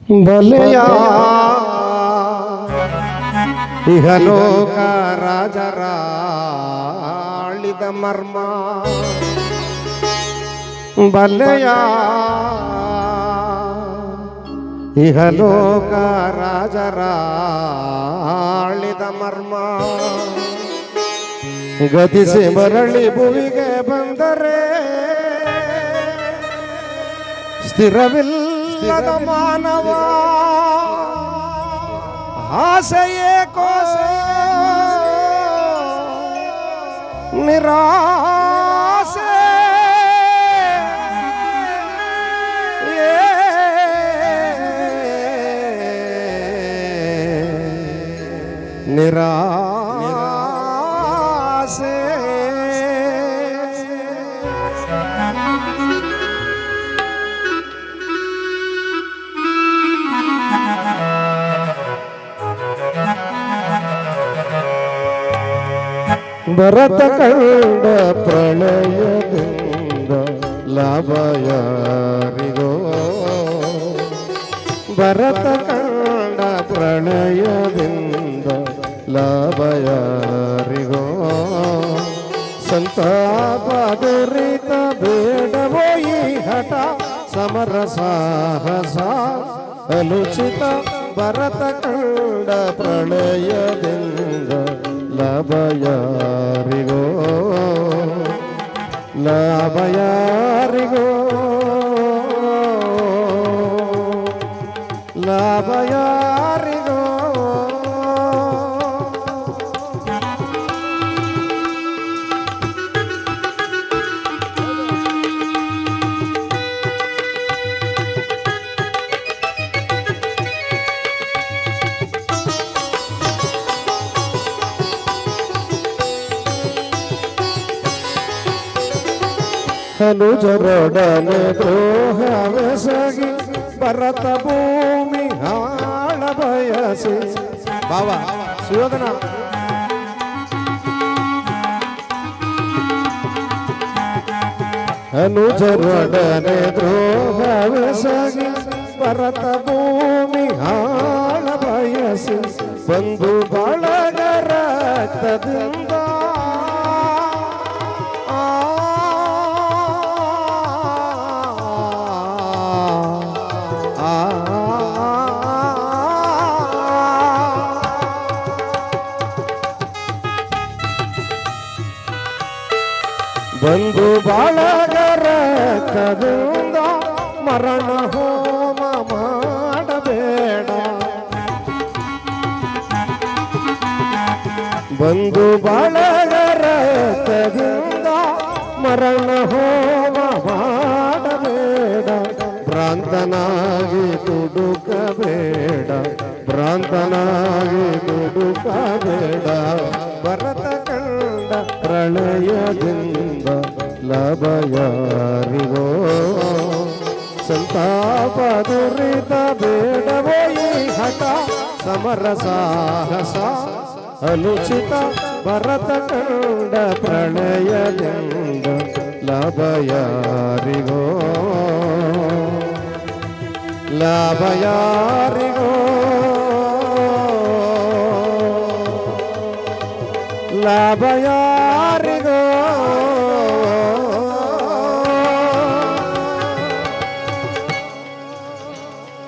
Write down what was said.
ಬಲೆಯ ಇಹಲೋಕ ರಾಜರ ಆಳಿದ ಮರ್ಮ. ಬಲೆಯ ಇಹಲೋಕ ರಾಜರ ಆಳಿದ ಮರ್ಮ. ಗತಿಸಿ ಮರಳಿ ಭುವಿಗೆ ಬಂದರೆ લગ માનવા. હાસે એકો નિરાશે. નિરાશે. ಭರತ ಕಂಡ ಪ್ರಣಯದಿಂದ ಲಾಭಯಾರಿಗೋ ಭರತ ಕಂಡ ಪ್ರಣಯದಿಂದ ಲಾಭಯಾರಿಗೋ ಸಂತಾಪದುರಿತ ಸಂತಾಪ ದುರಿತ ಬೇಡವೋ ಈ ಹಠ, ಸಮರ ಸಾಹಸ, ಅನುಚಿತ ಭರತ ಕಂಡ ಪ್ರಳಯದಿಂದ ಲಾಭ ಯಾರಿಗೋ ಲಾಭ ಅನುಜರೊಡನೆ ದ್ರೋಹವೆಸಗಿ ಭರತ ಭೂಮಿ ಹಾಳ ಬಯಸಿ ಬಾವ ಸುಯೋಧನ ಅನುಜರೊಡನೆ ದ್ರೋಹವೆಸಗಿ ಭರತ ಭೂಮಿ ಹಾಳ ಬಯಸಿ ಬಂಧು ಬಳಗರ ರಕ್ತದಿಂದ ಬಂಧು ಬಾಳಗರ ಕದಿಂದ ಮರಣ ಹೋಮ ಮಾಡಬೇಡ ಬಂಧು ಬಾಳಗರ ಕದಿಂದ ಮರಣ ಹೋಮ ಮಾಡಬೇಡ ಭ್ರಾಂತನಾಗಿ ತುಡುಕಬೇಡ ಪ್ರಳಯದಿಂದ ಲಾಭ ಯಾರಿಗೋ ಸಂತಾಪ ದುರಿತ ಬೇಡವೋ ಈ ಹಠ ಸಮರ ಸಾಹಸ ಅನುಚಿತ ಭರತ ಕಂಡ ಪ್ರಳಯದಿಂದ ಲಾಭ ಯಾರಿಗೋ ಲಾಭ ಯಾರಿಗೋ ಲಾಭ ಯಾರಿಗೋ